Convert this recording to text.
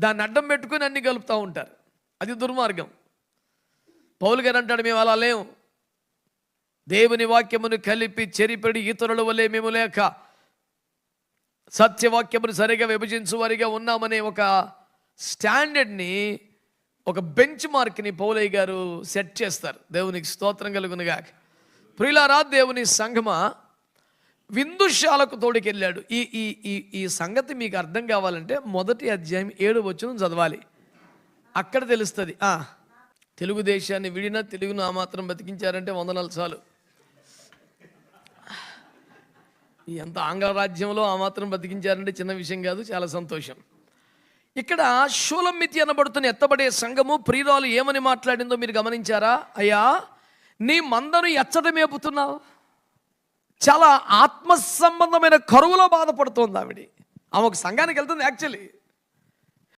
దాన్ని అడ్డం పెట్టుకుని అన్ని కలుపుతూ ఉంటారు. అది దుర్మార్గం. పౌలు గారు అంటాడు మేము అలా లేము. దేవుని వాక్యమును కలిపి చెరిపెడి ఇతరుల వలె మేము లేక సత్యవాక్యమును సరిగా విభజించు వారిగా ఉన్నామనే ఒక స్టాండర్డ్ని ఒక బెంచ్ మార్క్ని పౌలయ్య గారు సెట్ చేస్తారు. దేవునికి స్తోత్రం కలుగునుగా ప్రిలారా దేవుని సంఘమా విందుశాలకు తోడుకెళ్ళాడు. ఈ ఈ ఈ ఈ సంగతి మీకు అర్థం కావాలంటే మొదటి అధ్యాయం ఏడు వచ్చిన చదవాలి. అక్కడ తెలుస్తుంది. ఆ, తెలుగుదేశాన్ని విడినా తెలుగును ఆ మాత్రం బతికించారంటే వందనాలు చాలు. ఎంత ఆంగ్ల రాజ్యంలో ఆ మాత్రం బతికించారంటే చిన్న విషయం కాదు చాలా సంతోషం. ఇక్కడ షూలమితి అనబడుతున్న ఎత్తబడే సంఘము ప్రియురాలు ఏమని మాట్లాడిందో మీరు గమనించారా? అయ్యా నీ మందను ఎచ్చట మేపుతున్నావు చాలా ఆత్మ సంబంధమైన కరువులో బాధపడుతోంది ఆవిడ. ఆమె ఒక సంఘానికి వెళ్తుంది యాక్చువల్లీ